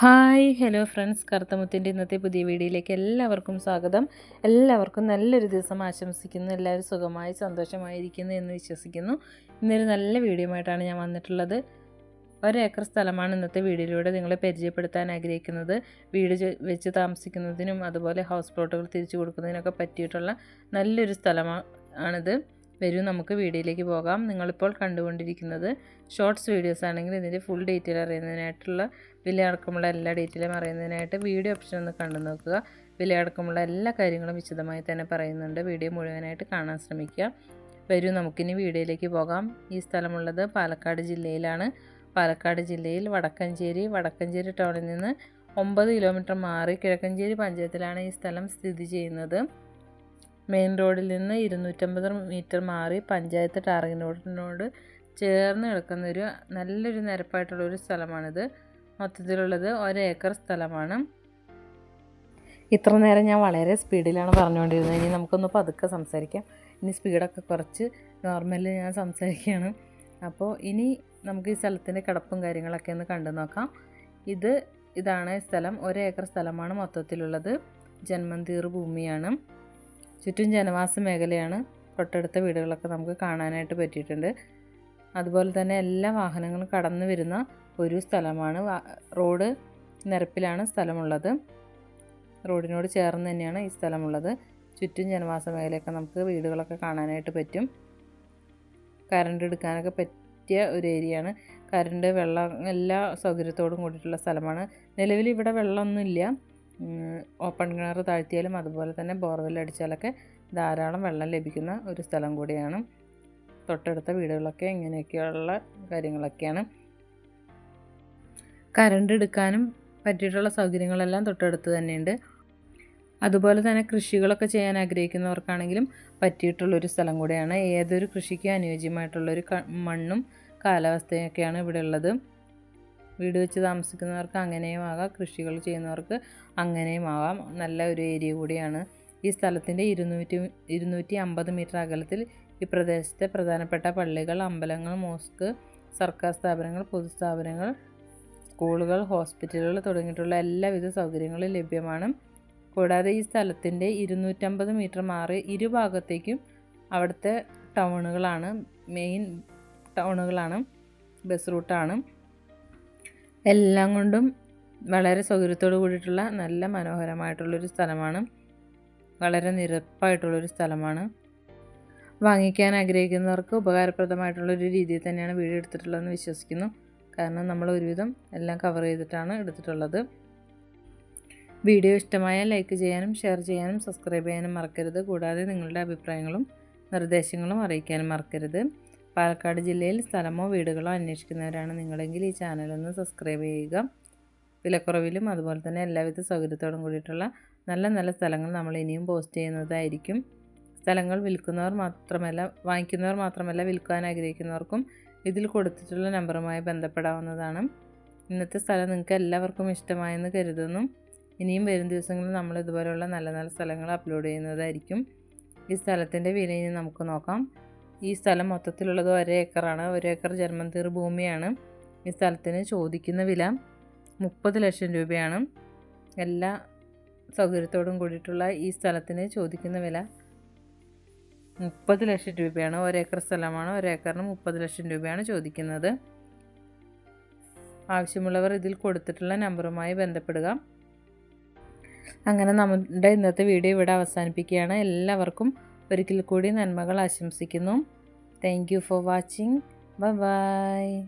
Hi hello friends. കറുത്തമുത്തിന്റെ ഇന്നത്തെ പുതിയ വീഡിയോയിലേക്ക് എല്ലാവർക്കും സ്വാഗതം. എല്ലാവർക്കും നല്ലൊരു ദിവസം ആശംസിക്കുന്നു. എല്ലാവരും സുഖമായി സന്തോഷമായിരിക്കുന്നു എന്ന് വിശ്വസിക്കുന്നു. ഇന്നൊരു നല്ല വീഡിയോ ആയിട്ടാണ് ഞാൻ വന്നിട്ടുള്ളത്. ഒരേക്കർ സ്ഥലമാണ് ഇന്നത്തെ വീഡിയോയിലൂടെ നിങ്ങളെ പരിചയപ്പെടുത്താൻ ആഗ്രഹിക്കുന്നത്. വീട് വെച്ച് താമസിക്കുന്നതിനും അതുപോലെ ഹൗസ് പ്ലോട്ടുകൾ തിരിച്ചു കൊടുക്കുന്നതിനൊക്കെ പറ്റിയിട്ടുള്ള നല്ലൊരു സ്ഥലമാണിത് വരൂ നമുക്ക് വീഡിയോയിലേക്ക് പോകാം. നിങ്ങളിപ്പോൾ കണ്ടുകൊണ്ടിരിക്കുന്നത് ഷോർട്സ് വീഡിയോസ് ആണെങ്കിൽ ഇതിന്റെ ഫുൾ ഡീറ്റെയിൽ അറിയുന്നതിനായിട്ടുള്ള വില അടക്കമുള്ള എല്ലാ ഡീറ്റെയിലും അറിയുന്നതിനായിട്ട് വീഡിയോ ഓപ്ഷൻ ഒന്ന് കണ്ടു നോക്കുക. വില അടക്കമുള്ള എല്ലാ കാര്യങ്ങളും വിശദമായി തന്നെ പറയുന്നുണ്ട്. വീഡിയോ മുഴുവനായിട്ട് കാണാൻ ശ്രമിക്കുക. വരൂ നമുക്കിനി വീഡിയോയിലേക്ക് പോകാം. ഈ സ്ഥലമുള്ളത് പാലക്കാട് ജില്ലയിലാണ്. പാലക്കാട് ജില്ലയിൽ വടക്കഞ്ചേരി വടക്കഞ്ചേരി ടൗണിൽ നിന്ന് ഒമ്പത് കിലോമീറ്റർ മാറി കിഴക്കഞ്ചേരി പഞ്ചായത്തിലാണ് ഈ സ്ഥലം സ്ഥിതി ചെയ്യുന്നത്. മെയിൻ റോഡിൽ നിന്ന് ഇരുന്നൂറ്റമ്പത് മീറ്റർ മാറി പഞ്ചായത്ത് ടാറിംഗ് റോഡിനോട് ചേർന്ന് കിടക്കുന്ന ഒരു നല്ലൊരു നിരപ്പായിട്ടുള്ള ഒരു സ്ഥലമാണിത്. മൊത്തത്തിലുള്ളത് ഒരേക്കർ സ്ഥലമാണ്. ഇത്ര നേരം ഞാൻ വളരെ സ്പീഡിലാണ് പറഞ്ഞുകൊണ്ടിരുന്നത്. ഇനി നമുക്കൊന്ന് പതുക്കെ സംസാരിക്കാം. ഇനി സ്പീഡൊക്കെ കുറച്ച് നോർമലി ഞാൻ സംസാരിക്കുകയാണ്. അപ്പോൾ ഇനി നമുക്ക് ഈ സ്ഥലത്തിന്റെ കിടപ്പും കാര്യങ്ങളൊക്കെ ഒന്ന് കണ്ടു നോക്കാം. ഇത് ഇതാണ് സ്ഥലം. ഒരേക്കർ സ്ഥലമാണ് മൊത്തത്തിലുള്ളത്. ജന്മന്തീർ ഭൂമിയാണ്. ചുറ്റും ജനവാസ മേഖലയാണ് തൊട്ടടുത്ത വീടുകളൊക്കെ നമുക്ക് കാണാനായിട്ട് പറ്റിയിട്ടുണ്ട്. അതുപോലെ തന്നെ എല്ലാ വാഹനങ്ങളും കടന്നു വരുന്ന ഒരു സ്ഥലമാണ്. റോഡ് നിരപ്പിലാണ് സ്ഥലമുള്ളത്. റോഡിനോട് ചേർന്ന് തന്നെയാണ് ഈ സ്ഥലമുള്ളത്. ചുറ്റും ജനവാസ മേഖലയൊക്കെ നമുക്ക് വീടുകളൊക്കെ കാണാനായിട്ട് പറ്റും. കറണ്ട് എടുക്കാനൊക്കെ പറ്റിയ ഒരു ഏരിയയാണ്. കറണ്ട് വെള്ളം എല്ലാ സൗകര്യത്തോടും കൂടിയിട്ടുള്ള സ്ഥലമാണ്. നിലവിൽ ഇവിടെ വെള്ളമൊന്നുമില്ല. ഓപ്പൺ കിണർ താഴ്ത്തിയാലും അതുപോലെ തന്നെ ബോർവെൽ അടിച്ചാലൊക്കെ ധാരാളം വെള്ളം ലഭിക്കുന്ന ഒരു സ്ഥലം കൂടിയാണ്. തൊട്ടടുത്ത വീടുകളൊക്കെ ഇങ്ങനെയൊക്കെയുള്ള കാര്യങ്ങളൊക്കെയാണ്. കറണ്ട് എടുക്കാനും പറ്റിയിട്ടുള്ള സൗകര്യങ്ങളെല്ലാം തൊട്ടടുത്ത് തന്നെയുണ്ട്. അതുപോലെ തന്നെ കൃഷികളൊക്കെ ചെയ്യാൻ ആഗ്രഹിക്കുന്നവർക്കാണെങ്കിലും പറ്റിയിട്ടുള്ളൊരു സ്ഥലം കൂടിയാണ്. ഏതൊരു കൃഷിക്ക് അനുയോജ്യമായിട്ടുള്ളൊരു മണ്ണും കാലാവസ്ഥയൊക്കെയാണ് ഇവിടെ ഉള്ളത്. വീട് വെച്ച് താമസിക്കുന്നവർക്ക് അങ്ങനെയും ആകാം കൃഷികൾ ചെയ്യുന്നവർക്ക് അങ്ങനെയും ആവാം. നല്ല ഒരു ഏരിയ കൂടിയാണ് ഈ സ്ഥലത്തിന്റെ ഇരുന്നൂറ്റി ഇരുന്നൂറ്റി അമ്പത് മീറ്റർ അകലത്തിൽ ഈ പ്രദേശത്തെ പ്രധാനപ്പെട്ട പള്ളികൾ അമ്പലങ്ങൾ മോസ്ക് സർക്കാർ സ്ഥാപനങ്ങൾ പൊതുസ്ഥാപനങ്ങൾ സ്കൂളുകൾ ഹോസ്പിറ്റലുകൾ തുടങ്ങിയിട്ടുള്ള എല്ലാവിധ സൗകര്യങ്ങളും ലഭ്യമാണ്. കൂടാതെ ഈ സ്ഥലത്തിന്റെ ഇരുന്നൂറ്റമ്പത് മീറ്റർ മാറി ഇരുഭാഗത്തേക്കും അവിടുത്തെ ടൗണുകളാണ് മെയിൻ ടൗണുകളാണ് ബസ് റൂട്ടാണ്. എല്ലാം കൊണ്ടും വളരെ സൗകര്യത്തോട് കൂടിയിട്ടുള്ള നല്ല മനോഹരമായിട്ടുള്ളൊരു സ്ഥലമാണ്. വളരെ നിരപ്പായിട്ടുള്ളൊരു സ്ഥലമാണ്. വാങ്ങിക്കാൻ ആഗ്രഹിക്കുന്നവർക്ക് ഉപകാരപ്രദമായിട്ടുള്ളൊരു രീതിയിൽ തന്നെയാണ് വീഡിയോ എടുത്തിട്ടുള്ളതെന്ന് വിശ്വസിക്കുന്നു. കാരണം നമ്മൾ ഒരുവിധം എല്ലാം കവർ ചെയ്തിട്ടാണ് എടുത്തിട്ടുള്ളത്. വീഡിയോ ഇഷ്ടമായ ലൈക്ക് ചെയ്യാനും ഷെയർ ചെയ്യാനും സബ്സ്ക്രൈബ് ചെയ്യാനും മറക്കരുത്. കൂടാതെ നിങ്ങളുടെ അഭിപ്രായങ്ങളും നിർദ്ദേശങ്ങളും അറിയിക്കാനും മറക്കരുത്. പാലക്കാട് ജില്ലയിൽ സ്ഥലമോ വീടുകളോ അന്വേഷിക്കുന്നവരാണ് നിങ്ങളെങ്കിൽ ഈ ചാനലൊന്ന് സബ്സ്ക്രൈബ് ചെയ്യുക. വിലക്കുറവിലും അതുപോലെ തന്നെ എല്ലാവിധ സൗകര്യത്തോടും കൂടിയിട്ടുള്ള നല്ല നല്ല സ്ഥലങ്ങൾ നമ്മൾ ഇനിയും പോസ്റ്റ് ചെയ്യുന്നതായിരിക്കും. സ്ഥലങ്ങൾ വിൽക്കുന്നവർ മാത്രമല്ല വാങ്ങിക്കുന്നവർ മാത്രമല്ല വിൽക്കാൻ ആഗ്രഹിക്കുന്നവർക്കും ഇതിൽ കൊടുത്തിട്ടുള്ള നമ്പറുമായി ബന്ധപ്പെടാവുന്നതാണ്. ഇന്നത്തെ സ്ഥലം നിങ്ങൾക്ക് എല്ലാവർക്കും ഇഷ്ടമായെന്ന് കരുതുന്നു. ഇനിയും വരും ദിവസങ്ങളിൽ നമ്മൾ ഇതുപോലെയുള്ള നല്ല നല്ല സ്ഥലങ്ങൾ അപ്ലോഡ് ചെയ്യുന്നതായിരിക്കും. ഈ സ്ഥലത്തിന്റെ വില ഇനി നമുക്ക് നോക്കാം. ഈ സ്ഥലം മൊത്തത്തിലുള്ളത് ഒരേ ഏക്കറാണ്. ഒരു ഏക്കർ ജന്മന്തീർ ഭൂമിയാണ്. ഈ സ്ഥലത്തിന് ചോദിക്കുന്ന വില മുപ്പത് ലക്ഷം രൂപയാണ്. എല്ലാ സൗകര്യത്തോടും കൂടിയിട്ടുള്ള ഈ സ്ഥലത്തിന് ചോദിക്കുന്ന വില മുപ്പത് ലക്ഷം രൂപയാണ്. ഒരേക്കർ സ്ഥലമാണ്. ഒരേക്കറിന് മുപ്പത് ലക്ഷം രൂപയാണ് ചോദിക്കുന്നത്. ആവശ്യമുള്ളവർ ഇതിൽ കൊടുത്തിട്ടുള്ള നമ്പറുമായി ബന്ധപ്പെടുക. അങ്ങനെ നമ്മുടെ ഇന്നത്തെ വീഡിയോ ഇവിടെ അവസാനിപ്പിക്കുകയാണ്. എല്ലാവർക്കും ഒരിക്കൽ കൂടി നന്മകൾ ആശംസിക്കുന്നു. Thank for watching bye